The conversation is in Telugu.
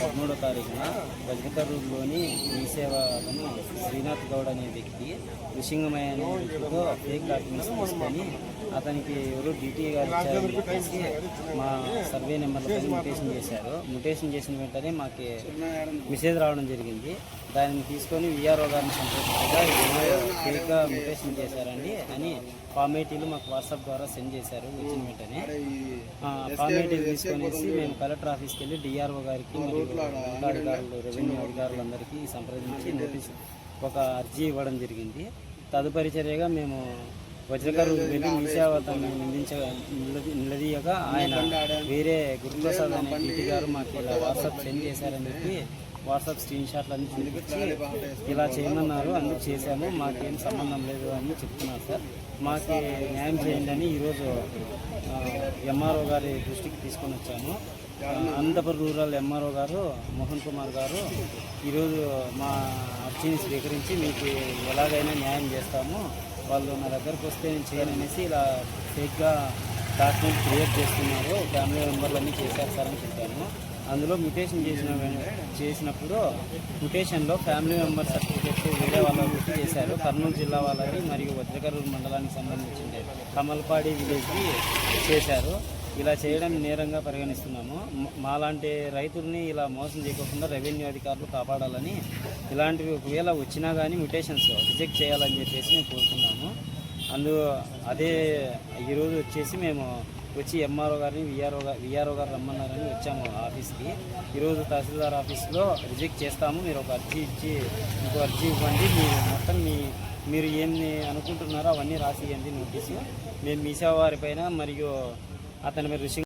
పదమూడో తారీఖున వజ్రకరూరులోని మీ సేవను శ్రీనాథ్ గౌడ్ అనే వ్యక్తి ఋషింగమయ్య అనే వ్యక్తితో ఫేక్ డాక్యుమెంట్స్ తీసుకొని అతనికి ఎవరు డిటి గారు ఇచ్చారని చెప్పేసి మా సర్వే నెంబర్లపై మ్యూటేషన్ చేశారు. మ్యూటేషన్ చేసిన వెంటనే మాకు మెసేజ్ రావడం జరిగింది. దానిని తీసుకొని విఆర్ఓ గారిని సంప్రదించగా ఫేక్గా మ్యూటేషన్ చేశారండి అని ఫార్మేటీలు మాకు వాట్సాప్ ద్వారా సెండ్ చేశారు. వచ్చిన వెంటనే ఆ, తీసుకొనేసి మేము కలెక్టర్ ఆఫీస్కి వెళ్ళి డిఆర్ఓ గారికి మరియు ఉన్నతాధికారులు రెవెన్యూ అధికారులందరికీ సంప్రదించి నోటీస్ ఒక అర్జీ ఇవ్వడం జరిగింది. తదుపరి చర్యగా మేము వజ్రకరు వెళ్ళి మీసేవతను నిందించ నిలదీయగా ఆయన వేరే గురుప్రసాద్ అనే ఇంటి గారు మాకు ఇలా వాట్సాప్ సెండ్ చేశారని చెప్పి వాట్సాప్ స్క్రీన్ షాట్లు అన్ని చూపించి ఇలా చేయమన్నారు అందుకు చేశాము. మాకేం సంబంధం లేదు అని చెప్తున్నారు సార్. మాకు న్యాయం చేయండి అని ఈరోజు ఎంఆర్ఓ గారి దృష్టికి తీసుకొని వచ్చాము. అనంతపురం రూరల్ ఎంఆర్ఓ గారు మోహన్ కుమార్ గారు ఈరోజు మా అర్జీని స్వీకరించి మీకు ఎలాగైనా న్యాయం చేస్తాము. వాళ్ళు నా దగ్గరకు వస్తే నేను చేయననేసి ఇలా ఫేక్గా డాక్యుమెంట్ క్రియేట్ చేస్తున్నారు. ఫ్యామిలీ మెంబర్లన్నీ చేశారు సార్ అని చెప్పాను. అందులో మ్యూటేషన్ చేసిన చేసినప్పుడు మ్యూటేషన్లో ఫ్యామిలీ మెంబర్ సర్టిఫికేట్ వేరే వాళ్ళ గుర్తు చేశారు. కర్నూలు జిల్లా వాళ్ళకి మరియు వజ్రకరూరు మండలానికి సంబంధించింది. కమల్పాడి విలేజ్కి చేశారు. ఇలా చేయడం నేరంగా పరిగణిస్తున్నాము. మాలాంటి రైతుల్ని ఇలా మోసం చేయకుండా రెవెన్యూ అధికారులు కాపాడాలని ఇలాంటివి ఒకవేళ వచ్చినా కానీ మ్యూటేషన్స్ రిజెక్ట్ చేయాలని చెప్పేసి మేము కోరుతున్నాము. అందు అదే ఈరోజు వచ్చేసి మేము వచ్చి ఎంఆర్ఓ గారిని విఆర్ఓ గారు విఆర్ఓ గారు రమ్మన్నారని వచ్చాము ఆఫీస్కి. ఈరోజు తహసీల్దార్ ఆఫీస్లో రిజెక్ట్ చేస్తాము. మీరు ఒక అర్జీ ఇచ్చి మీకు అర్జీ ఇవ్వండి. మీరు మొత్తం మీ మీరు ఏమి అనుకుంటున్నారో అవన్నీ రాసి నోటీసు. మేము మీ వారి పైన మరియు అతని మీద ఋషి